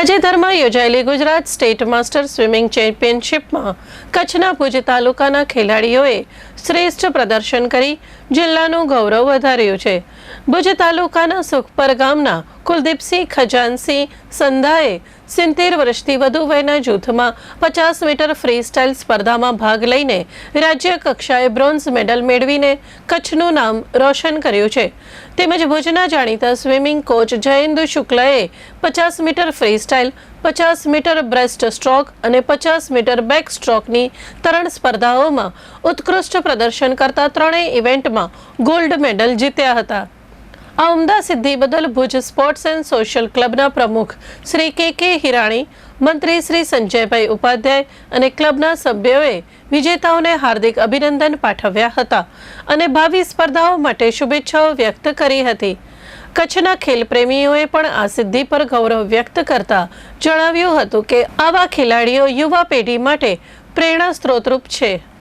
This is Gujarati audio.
તાજેતરમાં યોજાયેલી ગુજરાત સ્ટેટ માસ્ટર સ્વિમિંગ ચેમ્પિયનશિપમાં કચ્છના ભુજ તાલુકાના ખેલાડીઓએ શ્રેષ્ઠ પ્રદર્શન કરી. જિલ્લાનું ગૌરવ વધાર્યું છે. ભુજ તાલુકાના સુખપર ગામના કુલદીપસિંહ ખજાનસિંહ સંધાએ સિત્તેર વર્ષથી વધુ વયના જૂથમાં પચાસ મીટર ફ્રી સ્ટાઇલ સ્પર્ધામાં ભાગ લઈને રાજ્ય કક્ષાએ બ્રોન્ઝ મેડલ મેળવીને કચ્છનું નામ રોશન કર્યું છે. તેમજ ભુજના જાણીતા સ્વિમિંગ કોચ જયેન્દુ શુક્લએ પચાસ મીટર ફ્રી સ્ટાઇલ પચાસ મીટર બ્રેસ્ટ સ્ટ્રોક અને પચાસ મીટર બેક સ્ટ્રોકની તરણ સ્પર્ધાઓમાં ઉત્કૃષ્ટ પ્રદર્શન કરતા ત્રણેય ઇવેન્ટમાં ગોલ્ડ મેડલ જીત્યા હતા. આ ઉમદા સિદ્ધિ બદલ ભુજ સ્પોર્ટ્સ એન્ડ સોશિયલ ક્લબના પ્રમુખ શ્રી કે કે હિરાણી, મંત્રી શ્રી સંજયભાઈ ઉપાધ્યાય અને ક્લબના સભ્યોએ વિજેતાઓને હાર્દિક અભિનંદન પાઠવ્યા હતા અને ભાવિ સ્પર્ધાઓ માટે શુભેચ્છાઓ વ્યક્ત કરી હતી. કચ્છના ખેલપ્રેમીઓએ પણ આ સિદ્ધિ પર ગૌરવ વ્યક્ત કરતા જણાવ્યું હતું કે આવા ખેલાડીઓ યુવા પેઢી માટે પ્રેરણા સ્ત્રોતરૂપ છે.